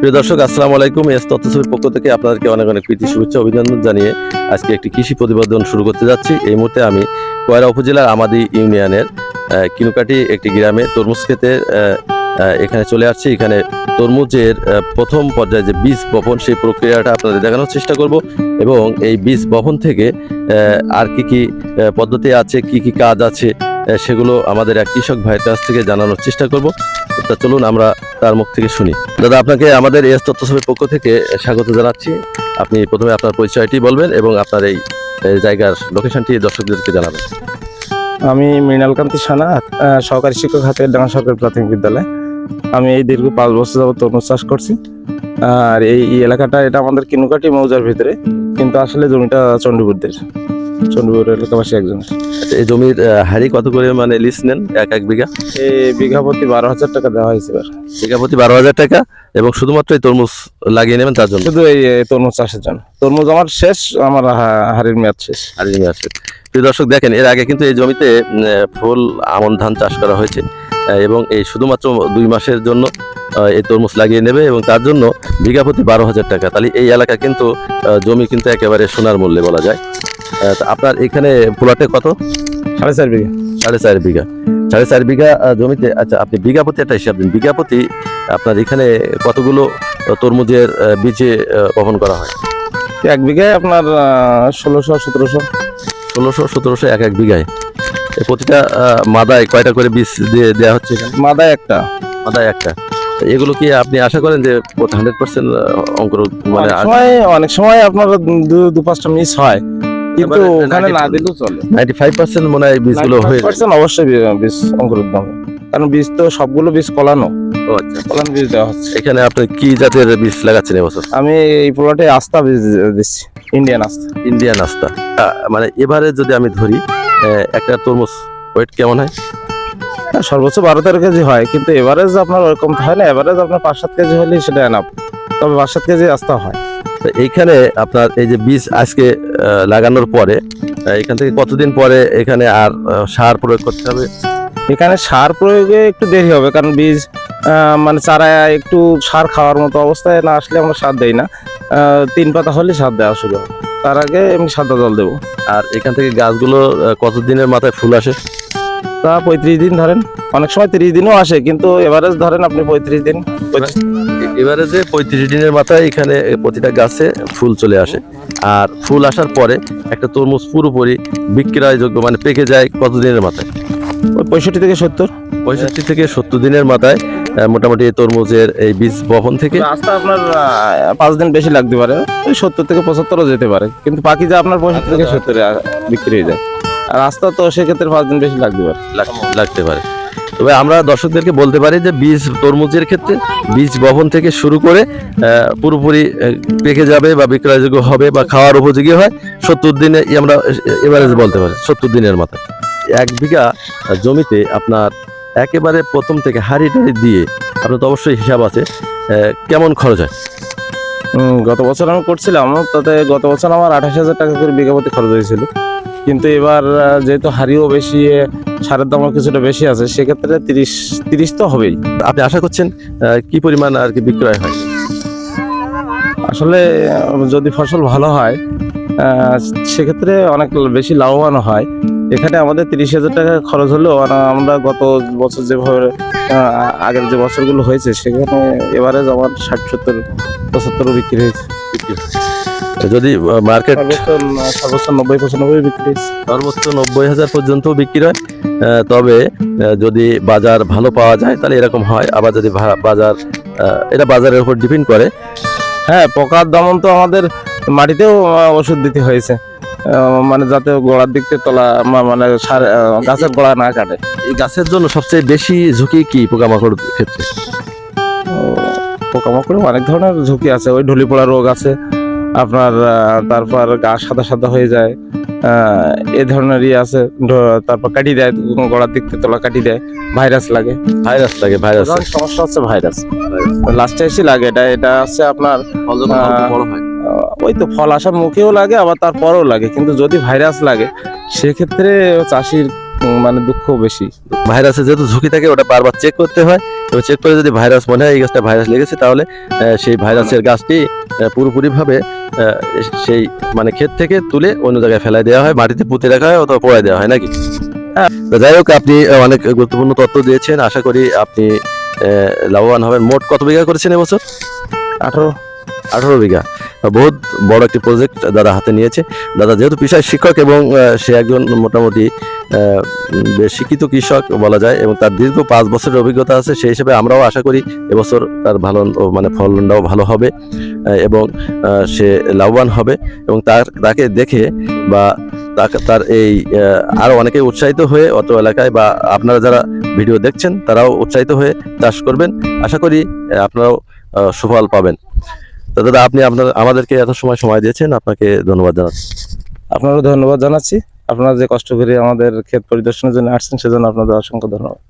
প্রিয় দর্শক আসসালামু আলাইকুম। এস তথ্যছবির পক্ষ থেকে আপনাদেরকে অনেক অনেক প্রীতি শুভেচ্ছা অভিনন্দন জানিয়ে আজকে একটি কৃষি প্রতিবেদন শুরু করতে যাচ্ছি। এই মুহূর্তে আমি কয়রা উপজেলার আমাদি ইউনিয়নের কিনুকাটি একটি গ্রামে তরমুজ আহ, এখানে চলে আসছি। এখানে তরমুজের প্রথম পর্যায়ে যে বীজ বপন সেই প্রক্রিয়াটা আপনাদের দেখানোর চেষ্টা করব এবং এই বীজ বপন থেকে আর কি কি পদ্ধতি আছে কি কি কাজ আছে সেগুলো আমাদের এক কৃষক ভাইয়ের কাছ থেকে জানানোর চেষ্টা করব। তা চলুন আমরা তার মুখ থেকে শুনি। দাদা, আপনাকে আমাদের এস তথ্যসভের পক্ষ থেকে স্বাগত জানাচ্ছি। আপনি প্রথমে আপনার পরিচয়টি বলবেন এবং আপনার এই জায়গার লোকেশনটি দর্শকদেরকে জানাবেন। আমি মৃণালকান্তি সানা সহকারী শিক্ষক হাতে ডাঙ্গা সরকারি প্রাথমিক বিদ্যালয়। আমি এই দীর্ঘ পাঁচ বছর যাবত তরমুজ চাষ করছি। আর এই এই এলাকাটা, এটা আমাদের কিনুকাটি মৌজার ভিতরে। কিন্তু আসলে জমিটা চণ্ডীপুরদের চণ্ডীপুর এলাকাবাসী একজন। আচ্ছা এই জমির হাড়ি কত করে মানে লিস্ট নেন? এক এক বিঘা? এই বিঘা প্রতি বারো হাজার টাকা দেওয়া হয়েছে এবার। বিঘা প্রতি বারো হাজার টাকা এবং শুধুমাত্র এই তরমুজ লাগিয়ে নেবেন তার জন্য? শুধু এই তরমুজ চাষের জন্য। তরমুজ আমার শেষ আমার হা- হাড়ির মেয়াদ শেষ। হাড়ি নিয়ে আসছে প্রিয় দর্শক দেখেন এর আগে কিন্তু এই জমিতে ফুল আমন ধান চাষ করা হয়েছে এবং এই শুধুমাত্র দুই মাসের জন্য এই তরমুজ লাগিয়ে নেবে এবং তার জন্য বিঘা প্রতি বারো হাজার টাকা। তাহলে এই এলাকা কিন্তু জমি কিন্তু একেবারে সোনার মূল্যে বলা যায়। আপনার এখানে প্লটে কত? সাড়ে চার বিঘা। সাড়ে চার বিঘা। সাড়ে চার বিঘা জমিতে আচ্ছা আপনি বিঘা প্রতি একটা হিসাব দিন। বিঘা প্রতি আপনার এখানে কতগুলো তরমুজের বীজে বপন করা হয়? এক বিঘায় আপনার ষোলোশো সতেরোশো। ষোলোশো সতেরোশো এক এক বিঘায়। প্রতিটা মাদায় কয়টা করে বীজ দিয়ে দেওয়া হচ্ছে মাদায় একটা। মাদায় একটা। এগুলো কি আপনি আশা করেন যে হান্ড্রেড পার্সেন্ট অঙ্কুর মানে অনেক সময় আপনার দু পাঁচটা মিস হয়। কিন্তু ওখানে না দিলেও চলে। নাইনটি ফাইভ পার্সেন্ট মনে হয় বীজগুলো হয়ে যায়। অবশ্যই বীজ অঙ্কুরোদ্গম হবে। কারণ বীজ তো সবগুলো বীজ কলানো। আচ্ছা। কলান বীজ দেওয়া হচ্ছে। এখানে আপনি কি জাতের বীজ লাগাচ্ছেন এবছর? আমি এই প্লটে আস্থা বীজ দিচ্ছি ইন্ডিয়ান আস্থা ইন্ডিয়ান আস্তা। আহ, মানে এবারে যদি আমি ধরি একটা তরমুজ ওয়েট কেমন হয়? হ্যাঁ, সর্বোচ্চ বারো তেরো কেজি হয় কিন্তু এভারেজ আপনার ওরকম হয় না এভারেজ আপনার পাঁচ সাত কেজি হলেই সেটা এনাফ তবে পাঁচ সাত কেজি আস্থা হয়। তো এইখানে আপনার এই যে বীজ আজকে লাগানোর পরে এখান থেকে কতদিন পরে এখানে আর সার প্রয়োগ করতে হবে? এখানে সার প্রয়োগে একটু দেরি হবে কারণ বীজ মানে চারা একটু সার খাওয়ার মতো অবস্থায় না আসলে আমরা সার দেই না। তিন পাতা হলে সার দেওয়া শুরু হবে। তার আগে আমি সাদা জল দেবো। আর এখান থেকে গাছগুলো কতদিনের মাথায় ফুল আসে? তা পঁয়ত্রিশ দিন ধরেন অনেক সময় তিরিশ দিনও আসে কিন্তু এভারেজ ধরেন আপনি পঁয়ত্রিশ দিন এবারে যে পঁয়ত্রিশ দিনের মাথায় এখানে প্রতিটা গাছে ফুল চলে আসে। আর ফুল আসার পরে একটা তরমুজ পুরোপুরি বিক্রয়যোগ্য মানে পেকে যায় কতদিনের মাথায়? ওই পঁয়ষট্টি থেকে সত্তর। পঁয়ষট্টি থেকে সত্তর দিনের মাথায় মোটামুটি তরমুজের এই বীজ বপন থেকে রাস্তা আপনার পাঁচ দিন বেশি লাগতে পারে। ওই সত্তর থেকে পঁচাত্তরও যেতে পারে। কিন্তু বাকি যা আপনার পঁয়ষট্টি থেকে সত্তরে বিক্রি হয়ে যায়। আর রাস্তা তো সেক্ষেত্রে পাঁচ দিন বেশি লাগতে পারে। লাগ- লাগতে পারে। তবে আমরা দর্শকদেরকে বলতে পারি যে বীজ তরমুজের ক্ষেত্রে বীজ বপন থেকে শুরু করে পুরোপুরি পেকে যাবে বা বিক্রয়যোগ্য হবে বা খাওয়ার উপযোগী হয়। সত্তর দিনে আমরা এভারেজ বলতে পারি, সত্তর দিনের মাথায়। এক বিঘা জমিতে আপনার একেবারে প্রথম থেকে হাড়ি টাড়ি দিয়ে আপনার তো অবশ্যই হিসাব আছে কেমন খরচ হয়? গত বছর আমি করছিলাম, তাতে গত বছর আমার আঠাশ হাজার টাকা করে বিঘা প্রতি খরচ হয়েছিল। কিন্তু এবার যেহেতু হারিও বেশি সারের দামও কিছুটা বেশি আছে, সেক্ষেত্রে তিরিশ তিরিশ তো হবেই। আপনি আশা করছেন কি পরিমাণ আর কি বিক্রয় হয়? আসলে যদি ফসল ভালো হয় সেক্ষেত্রে অনেক বেশি লাভবান হয়। এখানে আমাদের তিরিশ হাজার টাকা খরচ হলেও আমরা গত বছর যেভাবে আগের যে বছরগুলো হয়েছে, সেখানে এবারে আমার ষাট, সত্তর, পঁচাত্তরও বিক্রি হয়েছে। বিক্রি হয়েছে। যদি মার্কেট সর্বোচ্চ নব্বই পঁচানব্বই বিক্রি সর্বোচ্চ নব্বই হাজার পর্যন্ত বিক্রি হয়। তবে যদি বাজার ভালো পাওয়া যায় তাহলে এরকম হয়। আবার যদি ভা- বাজার এটা বাজারের উপর ডিপেন্ড করে। হ্যাঁ পোকার দমন তো আমাদের মাটিতেও ওষুধ দিতে হয়েছে। মানে যাতে গোড়ার দিক থেকে তলা মানে সার গাছের গোড়া না কাটে। এই গাছের জন্য সবচেয়ে বেশি ঝুঁকি কি পোকামাকড় ক্ষেত্রে? পোকামাকড়ে অনেক ধরনের ঝুঁকি আছে। ওই ঢুলি পড়া রোগ আছে। আপনার তারপর গা সাদা সাদা হয়ে যায় এ এই ধরনের ইয়ে আছে তারপর কাটি দেয় গোড়ার দিক থেকে তলা কাটি দেয় ভাইরাস লাগে। ভাইরাস লাগে ভাইরাস সমস্যা হচ্ছে ভাইরাস। লাস্টে এসে লাগে এটা এটা আছে আপনার বড় হয়। ওই তো ফল আসার মুখেও লাগে আবার তারপরেও লাগে কিন্তু যদি ভাইরাস লাগে সেক্ষেত্রে চাষির মানে দুঃখ বেশি। ভাইরাসের যেহেতু ঝুঁকি থাকে ওটা বারবার চেক করতে হয়। এবং চেক করে যদি ভাইরাস মনে হয় এই গাছটা ভাইরাস লেগেছে তাহলে সেই ভাইরাসের গাছটি পুরোপুরিভাবে সেই মানে ক্ষেত থেকে তুলে অন্য জায়গায় ফেলাই দেওয়া হয় মাটিতে পুঁতে রাখা হয় অথবা পোড়ায় দেওয়া হয় নাকি? হ্যাঁ। যাই হোক আপনি অনেক গুরুত্বপূর্ণ তথ্য দিয়েছেন। আশা করি আপনি লাভবান হবেন। মোট কত বিঘা করেছেন এবছর? আঠারো। আঠারো বিঘা। বহুত বড় একটি প্রজেক্ট দাদা হাতে নিয়েছে। দাদা যেহেতু পেশায় শিক্ষক এবং সে একজন মোটামুটি শিক্ষিত কৃষক বলা যায়, এবং তার দীর্ঘ পাঁচ বছরের অভিজ্ঞতা আছে, সেই হিসেবে আমরাও আশা করি এবছর তার ভালো মানে ফলনটাও ভালো হবে এবং সে লাভবান হবে, এবং তার, তাকে দেখে বা তার এই আরও অনেকে উৎসাহিত হয়ে অত এলাকায় বা আপনারা যারা ভিডিও দেখছেন, তারাও উৎসাহিত হয়ে চাষ করবেন। আশা করি আপনারাও সুফল পাবেন। তো দাদা, আপনি আপনার, আমাদেরকে এত সময় সময় দিয়েছেন, আপনাকে ধন্যবাদ জানাচ্ছি। আপনারও ধন্যবাদ জানাচ্ছি। আপনারা যে কষ্ট করে আমাদের ক্ষেত পরিদর্শনের জন্য আসছেন সেজন্য আপনাদের অসংখ্য ধন্যবাদ।